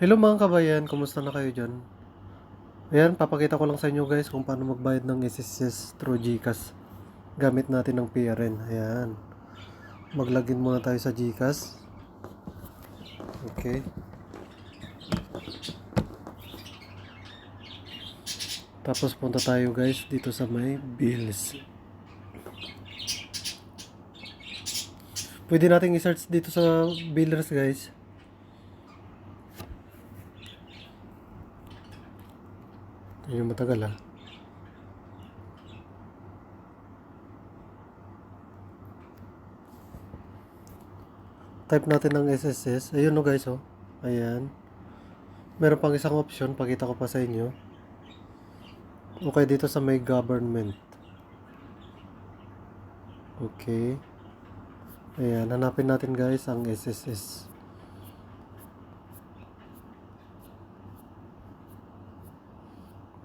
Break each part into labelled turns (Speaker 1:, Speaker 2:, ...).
Speaker 1: Hello mga kabayan, kumusta na kayo dyan? Ayan, papakita ko lang sa inyo guys kung paano magbayad ng SSS through GCash gamit natin ng PRN. Ayan. Maglagin muna tayo sa GCash. Okay. Tapos punta tayo guys dito sa may bills. Pwede nating i-search dito sa billers guys. Yung matagal ah. Type natin ng SSS. Ayun no guys oh. Ayan. Meron pang isang option. Pakita ko pa sa inyo. Okay dito sa may government. Okay. Ayan. Hanapin natin guys ang SSS.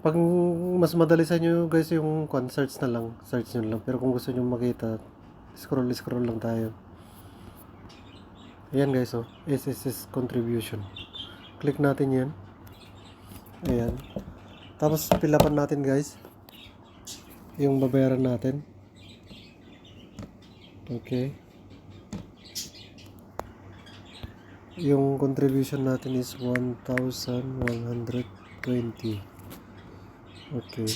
Speaker 1: Pag mas madali sa inyo guys yung search na lang. Search nyo lang. Pero kung gusto nyo makita, scroll scroll lang tayo. Ayan guys oh. SSS contribution. Click natin yan. Ayan. Tapos pilapan natin guys. Yung babayaran natin. Okay. Yung contribution natin is 1,120. Okay.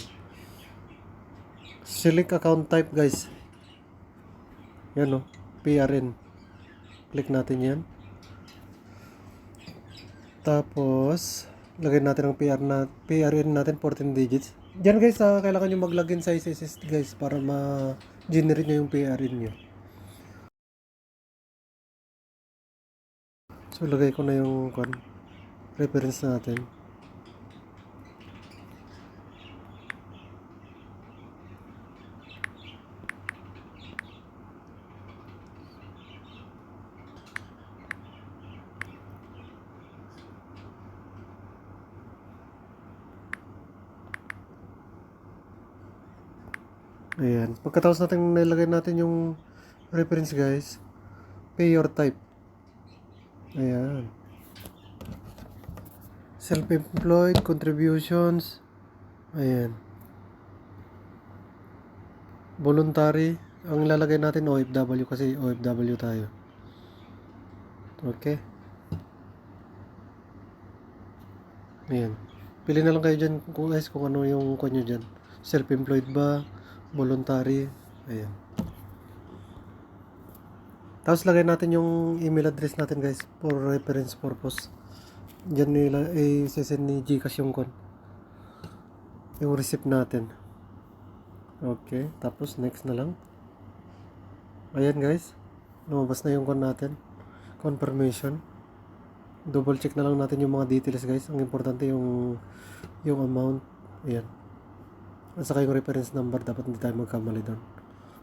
Speaker 1: Select account type guys. Yan o. PRN. Click natin yan. Tapos, lagay natin ang PR na, PRN natin 14 digits. Diyan guys, ah, kailangan nyo mag-login sa SSS guys para ma-generate nyo yung PRN nyo. So, lagay ko na yung reference natin. Ayan. Pagkatapos natin nilagay natin yung reference guys, pay your type. Ayan. Self-employed, contributions. Ayan. Voluntary. Ang lalagay natin OFW kasi OFW tayo. Okay. Ayan. Pili na lang kayo dyan guys kung ano yung kung nyo dyan. Self-employed ba? Voluntary. Ayan. Tapos lagay natin yung email address natin guys for reference purpose. Diyan nila sesend ni Gcash yung kon. Yung receipt natin. Okay, tapos next na lang. Ayan guys. Lumabas na yung kon natin. Confirmation. Double check na lang natin yung mga details guys. Ang importante yung yung amount. Ayan. Saka yung reference number dapat hindi tayo magkamali doon.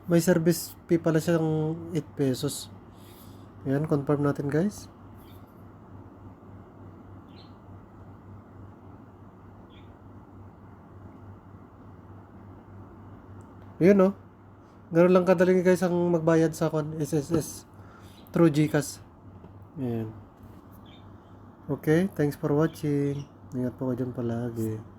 Speaker 1: May service fee pala siyang 8 pesos. Ayan, confirm natin guys. Yun no. Ganun lang kadali guys ang magbayad sa kon SSS through GCash. Ayan. Okay, thanks for watching. Ingat po kayo dyan palagi.